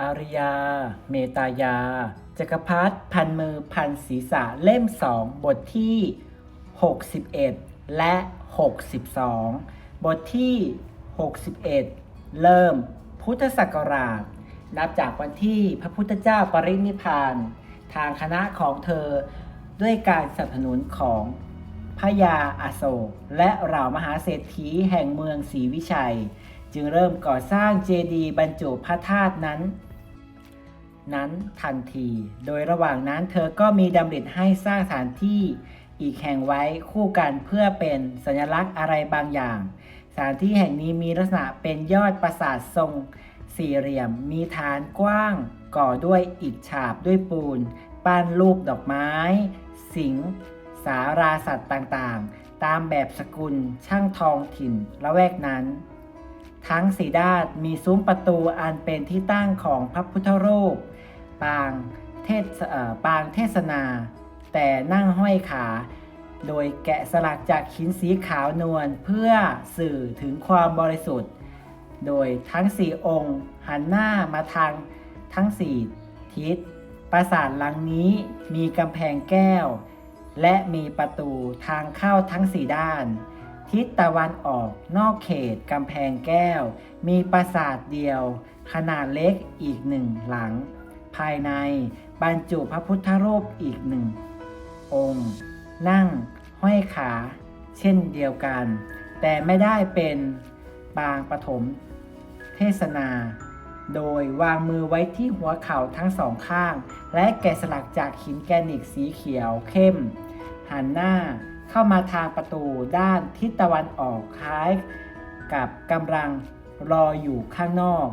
อาริยา เมตายา จักรพรรดิพันมือพันศีรษะเล่มสองบทที่ 61 และ 62 บทที่ 61 เริ่มพุทธศักราช นับจากวันที่พระพุทธเจ้าปรินิพพานทางคณะของเธอด้วยการสนับสนุนของพระยาอาโศกและเหล่ามหาเศรษฐีแห่งเมืองศรีวิชัย จึงเริ่มก่อสร้างเจดีย์บรรจุพระธาตุนั้น นั้นทันที โดยระหว่างนั้นเธอก็มีดำริให้สร้างสถานที่อีกแห่งไว้คู่กันเพื่อเป็นสัญลักษณ์อะไรบางอย่าง สถานที่แห่งนี้มีลักษณะเป็นยอดปราสาททรงสี่เหลี่ยม มีฐานกว้างก่อด้วยอิฐฉาบด้วยปูน ปั้นรูปดอกไม้ สิงสาราสัตว์ต่างๆ ตามแบบสกุลช่างทองถิ่นละแวกนั้น ทั้งสีด้านมีซุ้มประตูอันเป็นที่ตั้งของพระพุทธรูป ปางเทศปางเทศนา แต่นั่งห้อยขา โดยแกะสลักจากหินสีขาวนวลเพื่อสื่อถึงความบริสุทธิ์ โดยทั้งสี่องค์หันหน้ามาทางทั้งสี่ทิศ ปราสาทหลังนี้มีกำแพงแก้ว และมีประตูทางเข้าทั้งสี่ด้าน ทิศตะวันออกนอกเขตกำแพงแก้ว มีปราสาทเดียว ขนาดเล็กอีกหนึ่งหลัง ภายในบรรจุพระพุทธรูปอีกหนึ่ง องค์ นั่งห้อยขา เช่นเดียวกัน แต่ไม่ได้เป็นปางปฐมเทศนา โดยวางมือไว้ที่หัวเข่าทั้งสองข้าง และแกะสลักจากหินแกรนิตสีเขียวเข้ม หันหน้า เข้ามาทางประตูด้านทิศตะวันออกคล้ายกับกำลังรออยู่ข้างนอก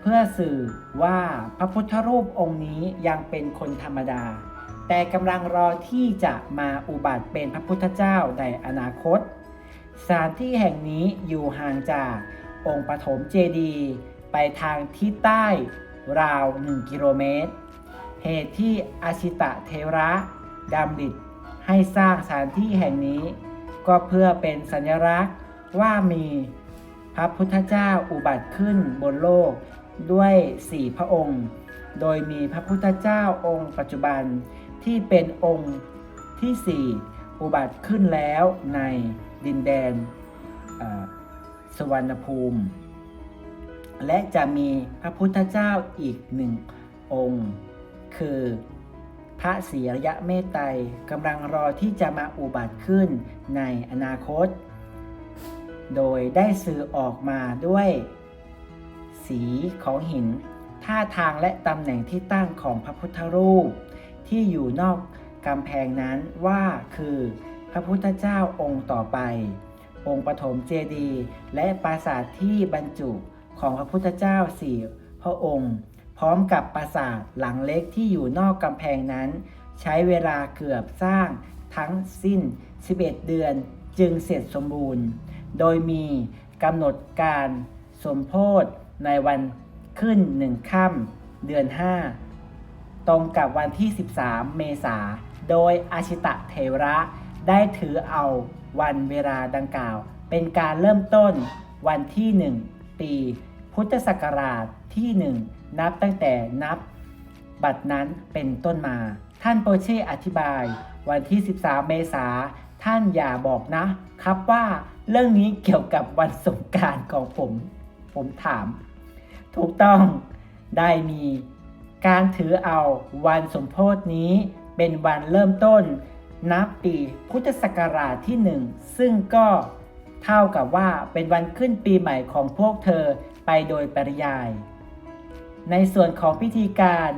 เพื่อสื่อว่าพระพุทธรูปองค์นี้ยังเป็นคนธรรมดา แต่กำลังรอที่จะมาอุบัติเป็นพระพุทธเจ้าในอนาคต สถานที่แห่งนี้อยู่ห่างจากองค์ปฐมเจดีย์ไปทางทิศใต้ราว 1 กิโลเมตร เหตุที่อาชิตะเทระดำริ ให้สร้างสถานที่แห่งนี้ ก็เพื่อเป็นสัญลักษณ์ว่ามีพระพุทธเจ้าอุบัติขึ้นบนโลกด้วยสี่พระองค์ โดยมีพระพุทธเจ้าองค์ปัจจุบันที่เป็นองค์ที่สี่อุบัติขึ้นแล้วในดินแดนสวรรณภูมิ และจะมีพระพุทธเจ้าอีกหนึ่งองค์ คือ พระศรีริยะเมตไตรกำลังรอที่จะมาอุบัติขึ้นในอนาคต โดยได้สื่อออกมาด้วย สีของหิน ท่าทางและตำแหน่งที่ตั้งของพระพุทธรูป ที่อยู่นอกกำแพงนั้นว่าคือพระพุทธเจ้าองค์ต่อไป องค์ปฐมเจดีย์และปราสาทที่บรรจุของพระพุทธเจ้าสี่พระองค์ พร้อมกับปราสาทหลังเล็กที่อยู่นอกกำแพงนั้น ใช้เวลาเกือบสร้างทั้งสิ้น 11 เดือนจึงเสร็จสมบูรณ์ โดยมีกำหนดการสมโพธในวันขึ้นหนึ่งค่ำเดือน 5 ตรงกับวันที่ 13 เมษา โดยอาชิตะเทระได้ถือเอาวันเวลาดังกล่าว เป็นการเริ่มต้นวันที่ 1 ปี พุทธศักราชที่1นับตั้งแต่นับ บัดนั้นเป็นต้นมา ท่านโปเช่อธิบาย วันที่ 13 เมษาท่านอย่าบอกนะ ครับว่าเรื่องนี้เกี่ยวกับวันสงการของผม ผมถาม ถูกต้องได้มีการถือเอาวันสมโพธนี้เป็นวันเริ่มต้น นับปีพุทธศักราชที่หนึ่งซึ่งก็เท่ากับว่าเป็นวันขึ้นปีใหม่ของพวกเธอ ไปโดยปริยาย ในส่วนของพิธีการ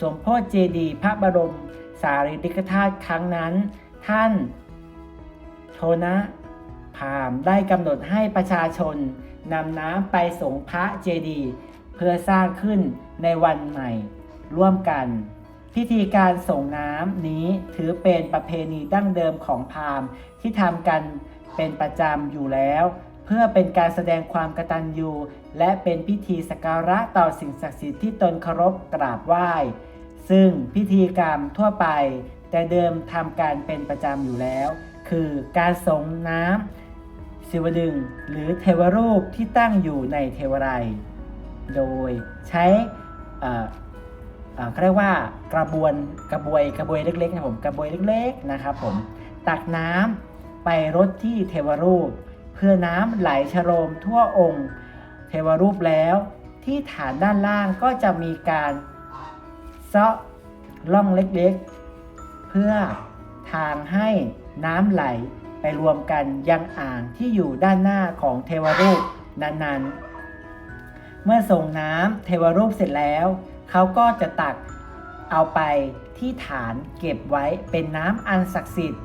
สมโพธเจดีย์พระบรม สารีริกธาตุครั้งนั้น ท่านโทนะพามได้กำหนดให้ประชาชนนำน้ำไปสงพระเจดีย์เพื่อสร้างขึ้นในวันใหม่ ร่วมกัน พิธีการส่งน้ำนี้ถือเป็นประเพณีดั้งเดิมของพามที่ทำกันเป็นประจำอยู่แล้ว เพื่อเป็นการแสดงความกตัญญูและเป็นพิธีสักการะต่อสิ่งศักดิ์สิทธิ์ที่ตนเคารพกราบไหว้ ซึ่งพิธีกรรมทั่วไป แต่เดิมทำการเป็นประจำอยู่แล้ว คือการสงน้ำศิวดึงหรือเทวรูปที่ตั้งอยู่ในเทวไรยโดยใช้เขาเรียกว่ากระบวนกระบวยกระบวยเล็กๆนะครับผมกระบวยเล็กๆนะครับผมตักน้ำไปรดที่เทวรูป เพื่อน้ำไหลชโรมทั่วองค์ เทวรูปแล้ว ที่ฐานด้านล่างก็จะมีการเซาะร่องเล็กๆ เพื่อทางให้น้ำไหลไปรวมกันยังอ่างที่อยู่ด้านหน้าของเทวรูปนั้นๆ เมื่อส่งน้ำเทวรูปเสร็จแล้ว เขาก็จะตักเอาไปที่ฐานเก็บไว้เป็นน้ำอันศักดิ์สิทธิ์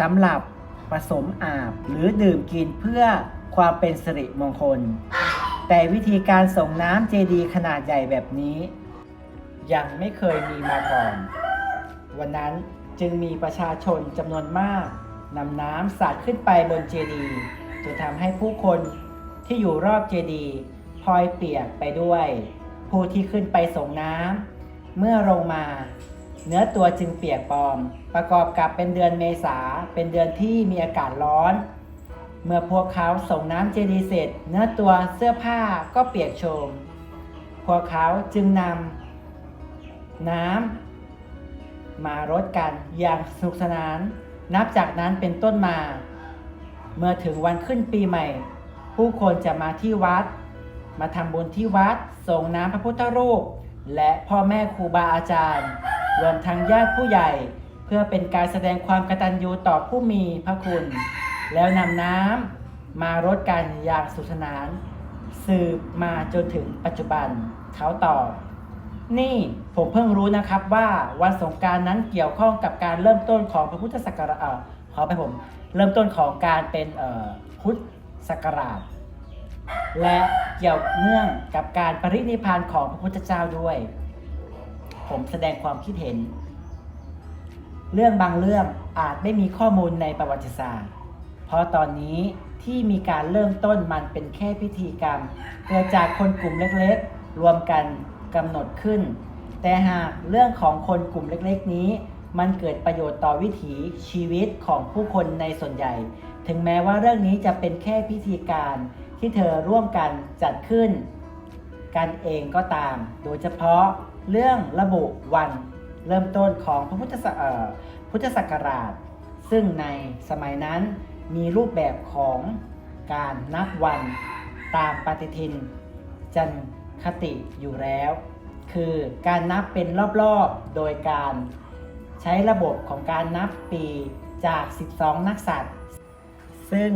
สำหรับ ผสมอาบ หรือดื่มกินเพื่อความเป็นสิริมงคล แต่วิธีการส่งน้ำเจดีขนาดใหญ่แบบนี้ ยังไม่เคยมีมาก่อน วันนั้นจึงมีประชาชนจำนวนมากนำน้ำสาดขึ้นไปบนเจดีจนทำให้ผู้คนที่อยู่รอบเจดีพลอยเปียกไปด้วย ผู้ที่ขึ้นไปส่งน้ำเมื่อลงมา เนื้อตัวจึงเปียกปลอมประกอบกับเป็นเดือนเมษาเป็นเดือนที่มีอากาศร้อน เมื่อพวกเขาส่งน้ำเจดีเสร็จ เนื้อตัวเสื้อผ้าก็เปียกโชม พวกเขาจึงนำน้ำมารดกันอย่างสนุกสนาน นับจากนั้นเป็นต้นมา เมื่อถึงวันขึ้นปีใหม่ ผู้คนจะมาที่วัด มาทำบุญที่วัดส่งน้ำพระพุทธรูป และพ่อแม่ครูบาอาจารย์ รวมทั้งญาติผู้ใหญ่ เพื่อเป็นการแสดงความกตัญญูต่อผู้มีพระคุณ แล้วนำน้ำมารดกันอย่างสนุกสนาน สืบมาจนถึงปัจจุบันเขาตอบนี่ผมเพิ่งรู้นะครับว่าวันสงการนั้นเกี่ยวข้องกับการเริ่มต้นของพระพุทธศักราชขอไปผมเริ่มต้นของการเป็นพุทธศักราช และเกี่ยวเนื่องกับการปรินิพานของพระพุทธเจ้าด้วย ผมแสดงความคิดเห็น เรื่องบางเรื่องอาจไม่มีข้อมูลในประวัติศาสตร์ เพราะตอนนี้ที่มีการเริ่มต้นมันเป็นแค่พิธีกรรม เกิดจากคนกลุ่มเล็กๆ รวมกันกำหนดขึ้น แต่หากเรื่องของคนกลุ่มเล็กๆ นี้ มันเกิดประโยชน์ต่อวิถีชีวิตของผู้คนในส่วนใหญ่ ถึงแม้ว่าเรื่องนี้จะเป็นแค่พิธีการที่เธอร่วมกันจัดขึ้น กันเองก็ตาม โดยเฉพาะ เรื่องระบุวันเริ่มต้นของพระพุทธศักเอ่อพุทธศักราช ซึ่งในสมัยนั้นมีรูปแบบของการนับวันตามปฏิทิน จันคติอยู่แล้ว คือการนับเป็นรอบๆ โดยการใช้ระบบของการนับปีจาก 12 นักษัตริย์ ซึ่ง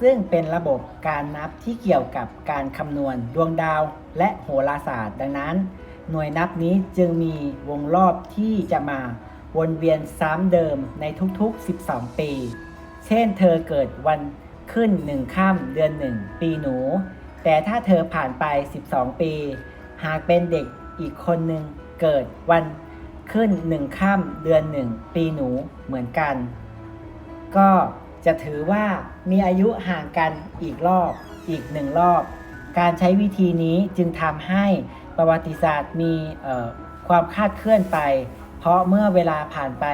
ซึ่งเป็นระบบการนับที่เกี่ยวกับการคำนวณดวงดาวและโหราศาสตร์ ดังนั้น หน่วยนับนี้จึงมีวงรอบที่จะมาวนเวียนซ้ำเดิมในทุกๆ 12 ปี เช่นเธอเกิดวันขึ้นหนึ่งค่ำเดือนหนึ่งปีหนู แต่ถ้าเธอผ่านไป 12 ปี หากเป็นเด็กอีกคนหนึ่งเกิดวันขึ้นหนึ่งค่ำเดือนหนึ่งปีหนูเหมือนกัน ก็จะถือว่ามีอายุห่างกันอีกรอบอีกหนึ่งรอบ การใช้วิธีนี้จึงทำให้ ประวัติศาสตร์มีความคาดเคลื่อนไป เพราะเมื่อเวลาผ่านไป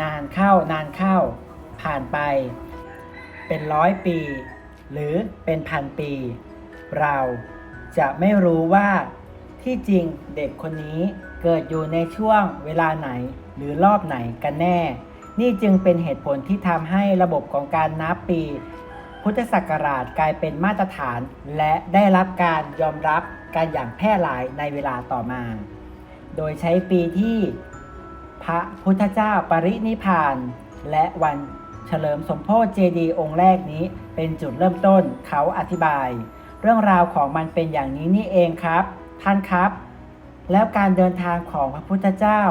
นานเข้านานเข้า ผ่านไป เป็นร้อยปี หรือเป็นพันปี เราจะไม่รู้ว่าที่จริงเด็กคนนี้เกิดอยู่ในช่วงเวลาไหนหรือรอบไหนกันแน่ นี่จึงเป็นเหตุผลที่ทำให้ระบบของการนับปี พุทธศักราชกลายเป็นมาตรฐาน และได้รับการยอมรับการอย่างแพร่หลายในเวลาต่อมา โดยใช้ปีที่พระพุทธเจ้าปรินิพาน และวันเฉลิมสมโพธิเจดีย์องค์แรกนี้เป็นจุดเริ่มต้นเขาอธิบาย เรื่องราวของมันเป็นอย่างนี้นี่เองครับ ท่านครับ แล้วการเดินทางของพระพุทธเจ้า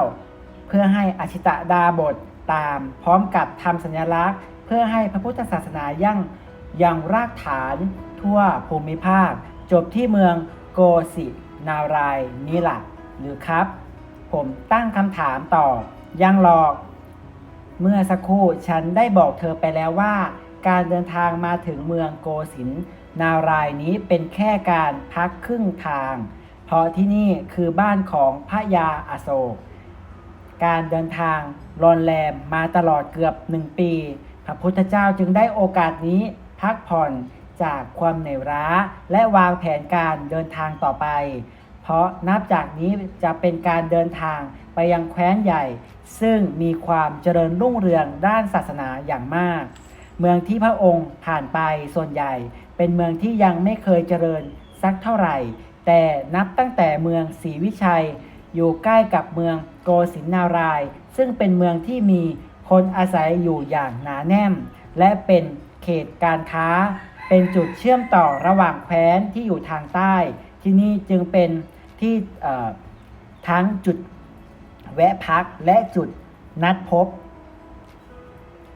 เพื่อให้อชิตะดาบทตาม พร้อมกับทำสัญลักษณ์ เพื่อให้พระพุทธศาสนายั่ง ยังรากฐานทั่วภูมิภาค จบที่เมืองโกสินารายณ์นี่หละหรือครับ ผมตั้งคำถามต่อ ยังหลอก เมื่อสักครู่ฉันได้บอกเธอไปแล้วว่า การเดินทางมาถึงเมืองโกสินนารายนี้เป็นแค่การพักครึ่งทาง เพราะที่นี่คือบ้านของพระยาอโศก การเดินทางรอนแรมมาตลอดเกือบหนึ่งปี พระพุทธเจ้าจึงได้โอกาสนี้ พักผ่อนจากความเหนื่อยล้า และวางแผนการเดินทางต่อไป เพราะนับจากนี้จะเป็นการเดินทางไปยังแคว้นใหญ่ ซึ่งมีความเจริญรุ่งเรืองด้านศาสนาอย่างมาก เมืองที่พระองค์ผ่านไปส่วนใหญ่ เป็นเมืองที่ยังไม่เคยเจริญสักเท่าไหร่ แต่นับตั้งแต่เมืองศรีวิชัย อยู่ใกล้กับเมืองโกสินาราย ซึ่งเป็นเมืองที่มีคนอาศัยอยู่อย่างหนาแน่น และเป็น เขตการค้า เป็นจุดเชื่อมต่อระหว่างแคว้นที่อยู่ทางใต้ ที่นี่จึงเป็นที่ทั้งจุดแวะพักและจุดนัดพบ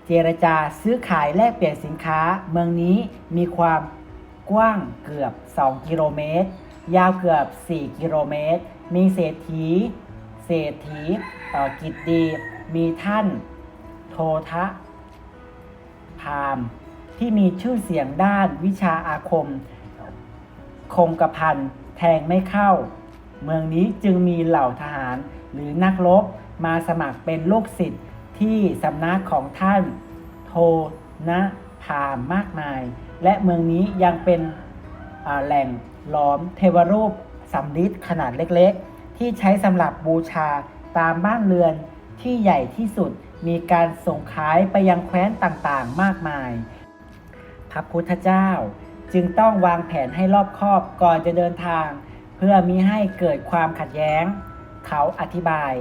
เจรจาซื้อขายแลกเปลี่ยนสินค้า เมืองนี้มีความกว้างเกือบ 2 กิโลเมตร ยาวเกือบ 4 กิโลเมตร มีเศรษฐี เศรษฐีกิตดี มีท่าน โททะพาม ที่มีชื่อเสียงด้านวิชาอาคม คงกระพันแทงไม่เข้า เมืองนี้จึงมีเหล่าทหารหรือนักรบมาสมัครเป็นลูกศิษย์ที่สำนักของท่านโทนะพามมากมาย และเมืองนี้ยังเป็นแหล่งหลอมเทวรูปสำริดขนาดเล็กๆ ที่ใช้สำหรับบูชาตามบ้านเรือนที่ใหญ่ที่สุดมีการส่งขายไปยังแคว้นต่างๆ มากมาย พระพุทธเจ้า จึงต้องวางแผนให้รอบคอบก่อนจะเดินทาง เพื่อมิให้เกิดความขัดแย้ง เขาอธิบาย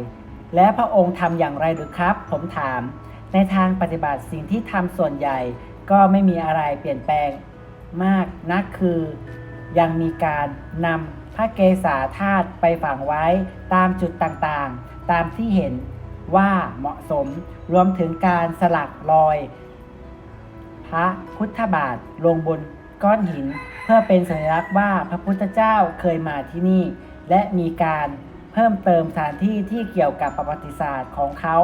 และพระองค์ทำอย่างไรหรือครับ ผมถาม ในทางปฏิบัติสิ่งที่ทำส่วนใหญ่ ก็ไม่มีอะไรเปลี่ยนแปลงมากนักคือ ยังมีการนำพระเกศาธาตุไปฝังไว้ตามจุดต่างๆ ตามที่เห็นว่าเหมาะสมรวมถึงการสลักรอย พระพุทธบาทลงบนก้อนหิน เพื่อเป็นสัญลักษณ์ว่าพระพุทธเจ้าเคยมาที่นี่ และมีการเพิ่มเติมสถานที่ที่เกี่ยวกับประวัติศาสตร์ของเขา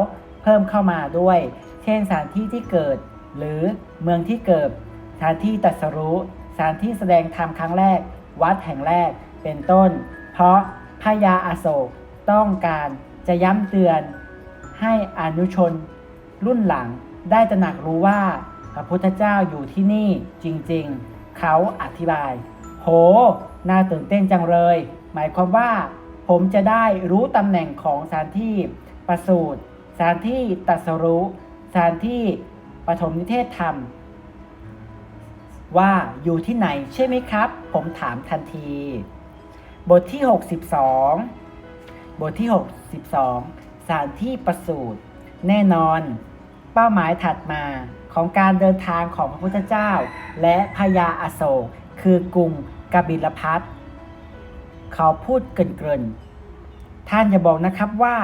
เพิ่มเข้ามาด้วย เช่นสถานที่ที่เกิด หรือเมืองที่เกิด สถานที่ตัสรู้สถานที่แสดงธรรมครั้งแรก วัดแห่งแรกเป็นต้น เพราะพญาอาโศกต้องการจะย้ำเตือนให้อนุชนรุ่นหลังได้ตระหนักรู้ว่า พระพุทธเจ้าอยู่ที่นี่จริงๆ เขาอธิบาย โห น่าตื่นเต้นจังเลย หมายความว่า ผมจะได้รู้ตำแหน่งของสถานที่ประสูติสถานที่ตัสรู้สถานที่ปฐมนิเทศธรรม ว่าอยู่ที่ไหนใช่ไหมครับ ผมถามทันที บทที่ 62 บทที่ 62สถานที่ประสูติแน่นอน เป้าหมายถัดมา ของการเดินทางของพระพุทธเจ้า และพญาอโศกคือกรุงกบิลพัทเขาพูดเกริ่นๆท่านอย่าบอกนะครับว่า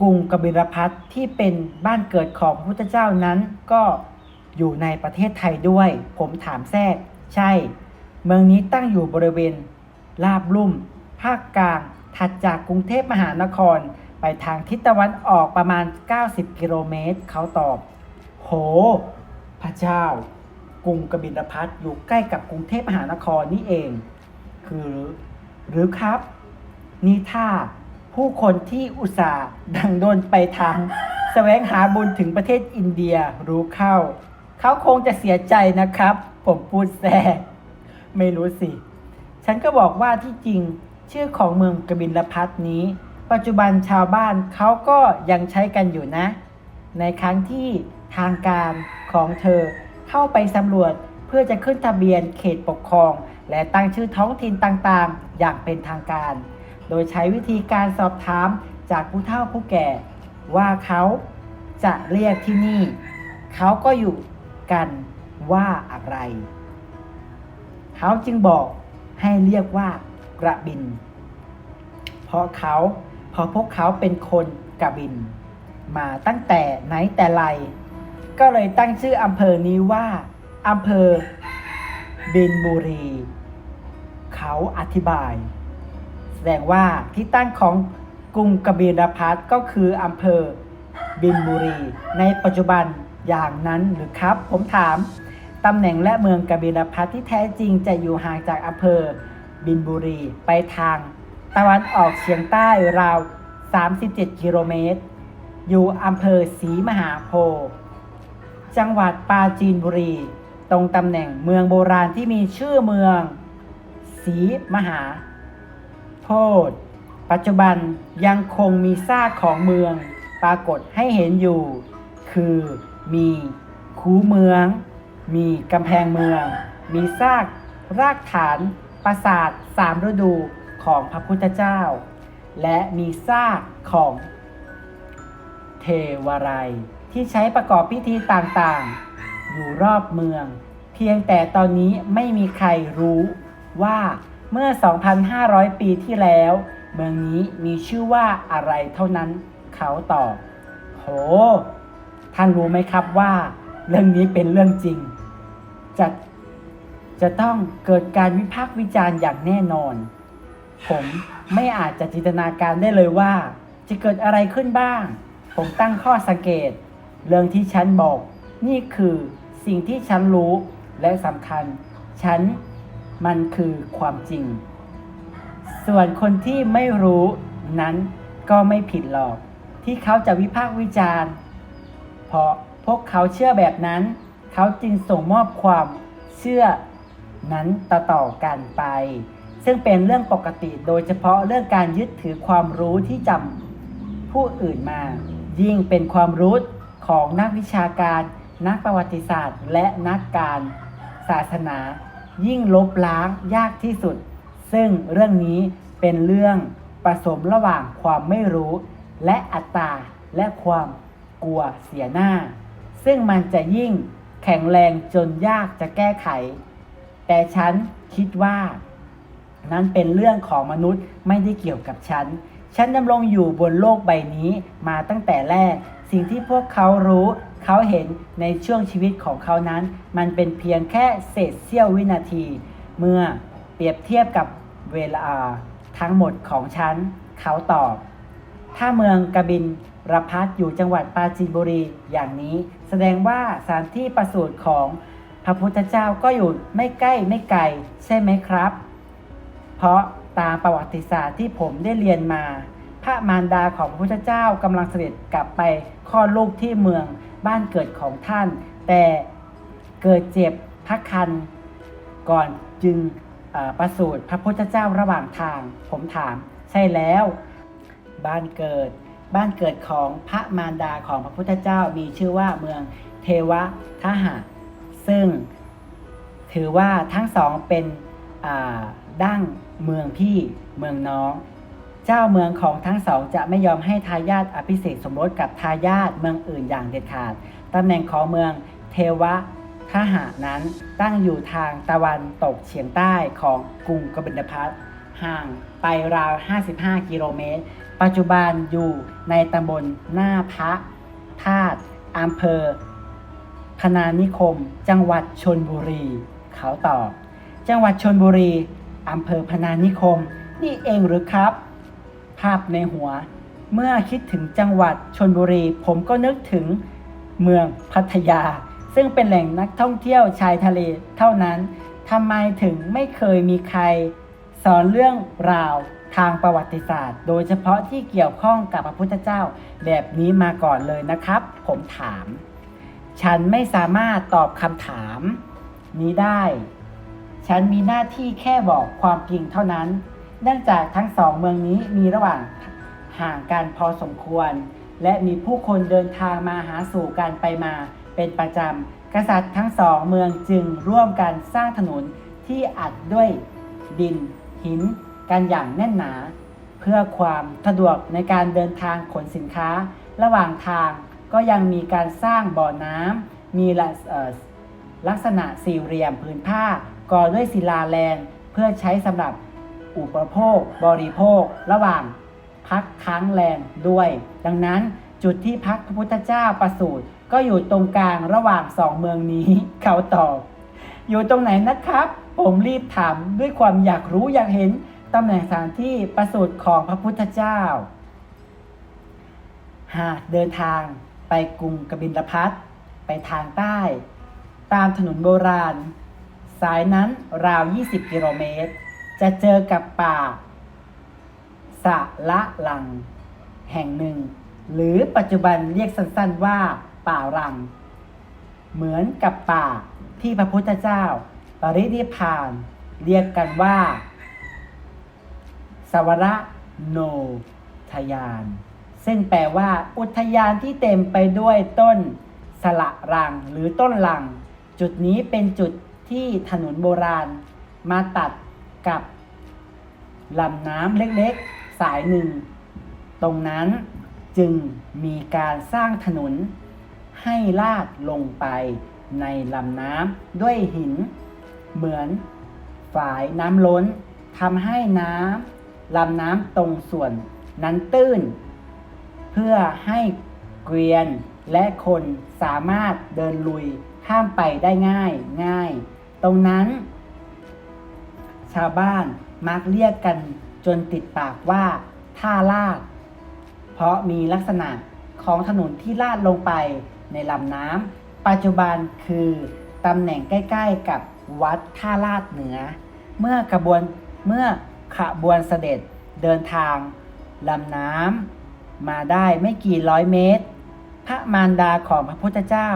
กรุงกบิลพัทที่เป็นบ้านเกิดของพระพุทธเจ้านั้นก็อยู่ในประเทศไทยด้วย ผมถามแทรกใช่ เมืองนี้ตั้งอยู่บริเวณลาบลุ่ม ภาคกลาง ถัดจากกรุงเทพมหานคร ไปทางทิศตะวันออกประมาณ 90 กิโลเมตร เขาตอบ โห พระเจ้ากรุงกบิลพัทอยู่ใกล้กับกรุงเทพมหานครนี่เอง คือหรือครับ นี่ถ้าผู้คนที่อุตส่าห์ดังโดนไปทางแสวงหาบุญถึงประเทศอินเดียรู้เข้า เขาคงจะเสียใจนะครับ ผมพูดแซ่ไม่รู้สิ ฉันก็บอกว่าที่จริงชื่อของเมืองกบิลพัทนี้ ปัจจุบันชาวบ้านเขาก็ยังใช้กันอยู่นะ ในครั้งที่ ทางการของเธอเข้าไปสำรวจเพื่อจะขึ้นทะเบียนเขตปกครอง และตั้งชื่อท้องถิ่นต่างๆ อย่างเป็นทางการ โดยใช้วิธีการสอบถามจากผู้เฒ่าผู้แก่ ว่าเขาจะเรียกที่นี่ เขาก็อยู่กันว่าอะไร เขาจึงบอกให้เรียกว่ากระบิน เพราะเขาเพราะพวกเขาเป็นคนกระบิน มาตั้งแต่ไหนแต่ไร ก็เลยตั้งชื่ออำเภอนี้ว่าอำเภอบินบุรี เขาอธิบาย แสดงว่าที่ตั้งของกรุงกบิลพัทก็คืออำเภอบินบุรี ในปัจจุบันอย่างนั้นหรือครับ ผมถามตำแหน่งและเมืองกบิลพัทที่แท้จริงจะอยู่ห่างจากอำเภอบินบุรีไปทาง ตะวันออกเฉียงใต้ราว 37 กิโลเมตร อยู่อำเภอศรีมหาโพธิ์ จังหวัดปราจีนบุรี ตรงตำแหน่งเมืองโบราณที่มีชื่อเมืองศรีมหาโพโทษปัจจุบันยังคงมีซากของเมืองปรากฏให้เห็นอยู่ คือมีคูเมือง มีกำแพงเมือง มีซากรากฐานปราสาทสามฤดูของพระพุทธเจ้า และมีซากของเทวไรย ที่ใช้ประกอบพิธีต่างๆ อยู่รอบเมือง เพียงแต่ตอนนี้ไม่มีใครรู้ว่าเมื่อ 2,500 ปีที่แล้ว เมืองนี้มีชื่อว่าอะไรเท่านั้นเขาตอบโห ท่านรู้ไหมครับว่า เรื่องนี้เป็นเรื่องจริง จะจะต้องเกิดการวิพากษ์วิจารณ์อย่างแน่นอน ผมไม่อาจจะจินตนาการได้เลยว่า จะเกิดอะไรขึ้นบ้าง ผมตั้งข้อสังเกต เรื่องที่ฉันบอก นี่คือสิ่งที่ฉันรู้และสำคัญ ฉันมันคือความจริง ส่วนคนที่ไม่รู้นั้นก็ไม่ผิดหรอก ที่เขาจะวิพากษ์วิจารณ์ เพราะพวกเขาเชื่อแบบนั้น เขาจึงส่งมอบความเชื่อนั้นต่อๆกันไป ซึ่งเป็นเรื่องปกติโดยเฉพาะเรื่องการยึดถือความรู้ที่จำผู้อื่นมา ยิ่งเป็นความรู้ ของนักวิชาการ นักประวัติศาสตร์ และนักการศาสนา ยิ่งลบล้างยากที่สุด ซึ่งเรื่องนี้เป็นเรื่องผสมระหว่างความไม่รู้ และอัตตาและความกลัวเสียหน้า ซึ่งมันจะยิ่งแข็งแรงจนยากจะแก้ไข แต่ฉันคิดว่า นั้นเป็นเรื่องของมนุษย์ไม่ได้เกี่ยวกับฉัน ฉันดำรงอยู่บนโลกใบนี้มาตั้งแต่แรก สิ่งที่พวกเขารู้เขาเห็นในช่วงชีวิตของเขานั้น มันเป็นเพียงแค่เศษเสี้ยววินาที เมื่อเปรียบเทียบกับเวลาทั้งหมดของฉัน เขาตอบ ถ้าเมืองกบินรพัฒอยู่จังหวัดปราจีนบุรีอย่างนี้ แสดงว่าสถานที่ประสูติของพระพุทธเจ้าก็อยู่ไม่ใกล้ไม่ไกลใช่ไหมครับ เพราะตามประวัติศาสตร์ที่ผมได้เรียนมา พระมารดาของพระพุทธเจ้ากำลังเสด็จกลับไปคลอดลูกที่เมืองบ้านเกิดของท่าน แต่เกิดเจ็บพระคันก่อนจึงประสูติพระพุทธเจ้าระหว่างทาง ผมถาม ใช่แล้ว บ้านเกิด บ้านเกิดของพระมารดาของพระพุทธเจ้ามีชื่อว่าเมืองเทวทหะ ซึ่งถือว่าทั้งสองเป็นดั้งเมืองพี่เมืองน้อง เจ้าเมืองของทั้งสองจะไม่ยอมให้ทายาทอภิเษกสมรสกับทายาทเมืองอื่นอย่างเด็ดขาดตำแหน่งของเมืองเทวะทหะนั้นตั้งอยู่ทางตะวันตกเฉียงใต้ของกรุงกบิลพัทห่างไปราว 55 กิโลเมตร ปัจจุบันอยู่ในตำบลหน้าพระธาตุอำเภอ พนานิคม จังหวัดชนบุรี เขาตอบ จังหวัดชนบุรีอำเภอพนานิคม นี่เองหรือครับ ภาพในหัว เมื่อคิดถึงจังหวัดชนบุรี ผมก็นึกถึงเมืองพัทยา ซึ่งเป็นแหล่งนักท่องเที่ยวชายทะเลเท่านั้นทำไมถึงไม่เคยมีใคร สอนเรื่องราวทางประวัติศาสตร์ โดยเฉพาะที่เกี่ยวข้องกับพระพุทธเจ้าแบบนี้มาก่อนเลยนะครับ ผมถาม ฉันไม่สามารถตอบคำถามนี้ได้ ฉันมีหน้าที่แค่บอกความจริงเท่านั้น เนื่องจากทั้งสองเมืองนี้มีระหว่างห่างกันพอสมควร และมีผู้คนเดินทางมาหาสู่กันไปมาเป็นประจำ กษัตริย์ทั้งสองเมืองจึงร่วมกันสร้างถนนที่อัดด้วยดิน หิน กันอย่างแน่นหนา เพื่อความสะดวกในการเดินทางขนสินค้า ระหว่างทางก็ยังมีการสร้างบ่อน้ำมีลักษณะสี่เหลี่ยมผืนผ้าก่อด้วยศิลาแรงเพื่อใช้สำหรับ อุปโภค บริโภค ระหว่างพักค้างแรมด้วย ดังนั้นจุดที่พักพระพุทธเจ้าประสูติก็อยู่ตรงกลางระหว่างสองเมืองนี้เขาตอบอยู่ตรงไหนนะครับ ผมรีบถามด้วยความอยากรู้อยากเห็นตำแหน่งสถานที่ประสูติของพระพุทธเจ้า หากเดินทางไปกรุงกบิลพัทไปทางใต้ ตามถนนโบราณ สายนั้นราว 20 กิโลเมตร จะเจอกับป่าสะละลัง แห่งหนึ่ง หรือปัจจุบันเรียกสั้นๆว่า ป่ารัง เหมือนกับป่าที่พระพุทธเจ้า ปรินิพาน เรียกกันว่า สวระโนทยาน ซึ่งแปลว่า อุทยานที่เต็มไปด้วยต้นสละรังหรือต้นลัง จุดนี้เป็นจุดที่ถนนโบราณ มาตัด กับลำน้ำเล็กๆ สายหนึ่ง ตรงนั้นจึงมีการสร้างถนน ให้ลาดลงไปในลำน้ำด้วยหิน เหมือนฝายน้ำล้นทำให้น้ำลำน้ำตรงส่วนนั้นตื้น เพื่อให้เกวียนและคนสามารถเดินลุยข้ามไปได้ง่ายง่าย ตรงนั้น ชาวบ้านมักเรียกกันจนติดปากว่าท่าลาด เพราะมีลักษณะของถนนที่ลาดลงไปในลำน้ำปัจจุบันคือตำแหน่งใกล้ ๆ กับวัดท่าลาดเหนือ เมื่อกระบวนเมื่อขบวนเสด็จเดินทางลำน้ำมาได้ไม่กี่ร้อยเมตร พระมารดาของพระพุทธเจ้า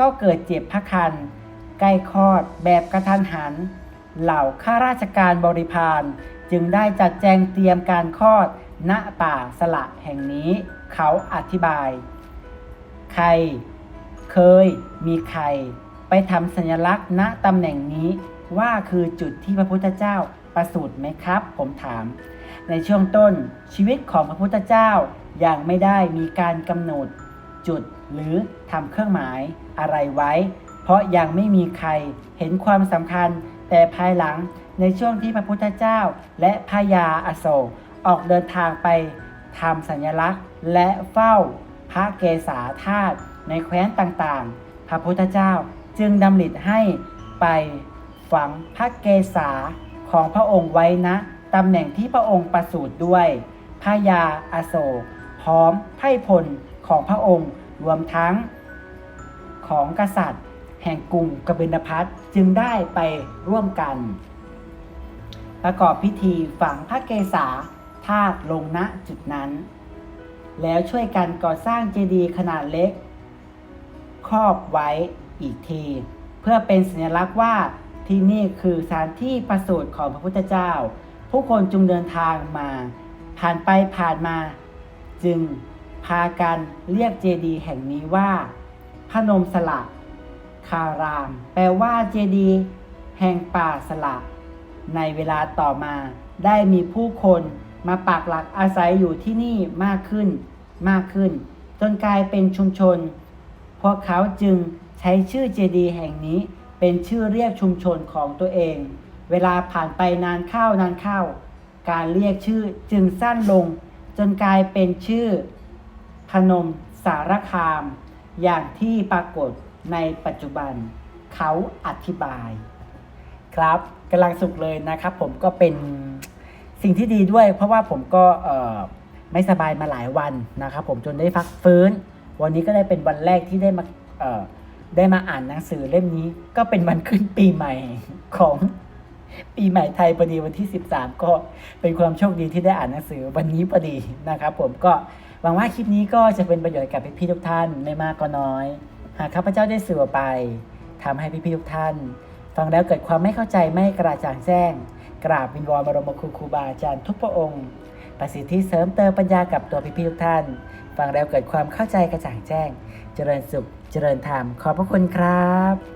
ก็เกิดเจ็บพระคันใกล้คลอดแบบกระทันหัน เหล่าข้าราชการบริพารจึงได้จัดแจงเตรียมการคลอดณป่าสละแห่งนี้ เขาอธิบาย ใคร เคยมีใคร ไปทำสัญลักษณ์ณตำแหน่งนี้ว่าคือจุดที่พระพุทธเจ้าประสูติไหมครับ ผมถาม ในช่วงต้นชีวิตของพระพุทธเจ้ายังไม่ได้มีการกำหนด จุดหรือทำเครื่องหมายอะไรไว้ เพราะยังไม่มีใครเห็นความสำคัญ แต่ภายหลังในช่วงที่พระพุทธเจ้าและพญาอโศกออกเดินทางไปทำสัญลักษณ์ และเฝ้าพระเกศาธาตุในแคว้นต่างๆ พระพุทธเจ้าจึงดำริให้ไปฝังพระเกศาของพระองค์ไว้นะตำแหน่งที่พระองค์ประสูติด้วยพญาอโศกพร้อมไพร่พลของพระองค์รวมทั้งของกษัตริย์ แห่งกรุงกบินพัทจึงได้ไปร่วมกัน ประกอบพิธีฝังพระเกศาธาตุลงณจุดนั้น แล้วช่วยกันก่อสร้างเจดีย์ขนาดเล็ก ครอบไว้อีกที เพื่อเป็นสัญลักษณ์ว่าที่นี่คือสถานที่ประสูติของพระพุทธเจ้า ผู้คนจึงเดินทางมา ผ่านไปผ่านมา จึงพากันเรียกเจดีย์แห่งนี้ว่าพนมสละ คาราม แปลว่าเจดีย์แห่งป่าสละในเวลาต่อมาได้มีผู้คนมาปักหลักอาศัยอยู่ที่นี่มากขึ้นมากขึ้น จนกลายเป็นชุมชน พวกเขาจึงใช้ชื่อเจดีย์แห่งนี้เป็นชื่อเรียกชุมชนของตัวเอง เวลาผ่านไปนานเข้านานเข้า การเรียกชื่อจึงสั้นลง จนกลายเป็นชื่อ พนมสารคาม อย่างที่ปรากฏ ในปัจจุบันเขาอธิบาย ครับกำลังสุขเลยนะครับ ผมก็เป็นสิ่งที่ดีด้วย เพราะว่าผมก็ไม่สบายมาหลายวันนะครับ ผมจนได้พักฟื้น วันนี้ก็ได้เป็นวันแรกที่ได้มาได้มาอ่านหนังสือเล่มนี้ ก็เป็นวันขึ้นปีใหม่ของปีใหม่ไทยพอดีวันที่ 13 ก็เป็นความโชคดีที่ได้อ่านหนังสือวันนี้พอดีนะครับ ผมก็หวังว่าคลิปนี้ก็จะเป็นประโยชน์กับพี่ๆทุกท่านไม่มากก็น้อย หากข้าพเจ้าได้สื่อไปทำให้พี่ๆทุกท่าน ฟังแล้วเกิดความไม่เข้าใจไม่กระจ่างแจ้ง กราบวินวอนบรมครูครูบาอาจารย์ทุกพระองค์ ประสิทธิเสริมเติมปัญญากับตัวพี่ๆทุกท่าน ฟังแล้วเกิดความเข้าใจกระจ่างแจ้ง เจริญสุข เจริญธรรม ขอบพระคุณครับ